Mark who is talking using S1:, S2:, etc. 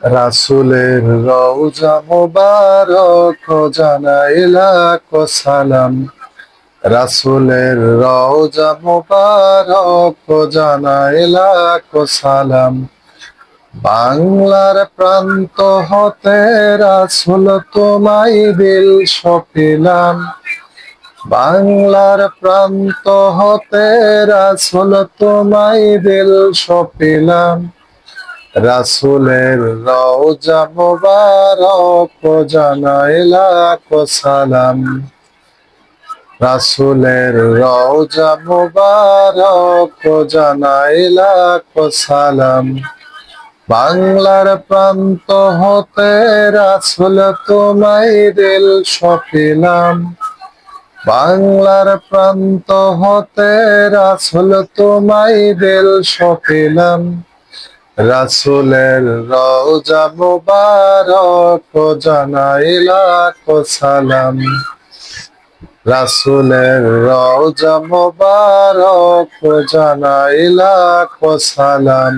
S1: রাসুলের রওজা মোবারক জানাইলাক সালাম। রাসুলের রওজা মোবারক জানাইলাক সালাম। বাংলার প্রান্ত হতে রাসুল তোমায় দিল সপিলাম বাংলার প্রান্ত হতে রাসুল তোমায় দিল সপিলাম রাসুলের রওজা মোবারক জানাইলাক সালাম। রাসুলের রওজা মোবারক জানাইলাক সালাম। বাংলার প্রান্ত হতে রাসুল তোমায় দিল সপিলাম বাংলার প্রান্ত হতে রাসুল তোমায় দিল সপিলাম রাসুলের রওজা জানাইলা কো সালাম। রাসুলের রওজা জানাইলা কো সালাম।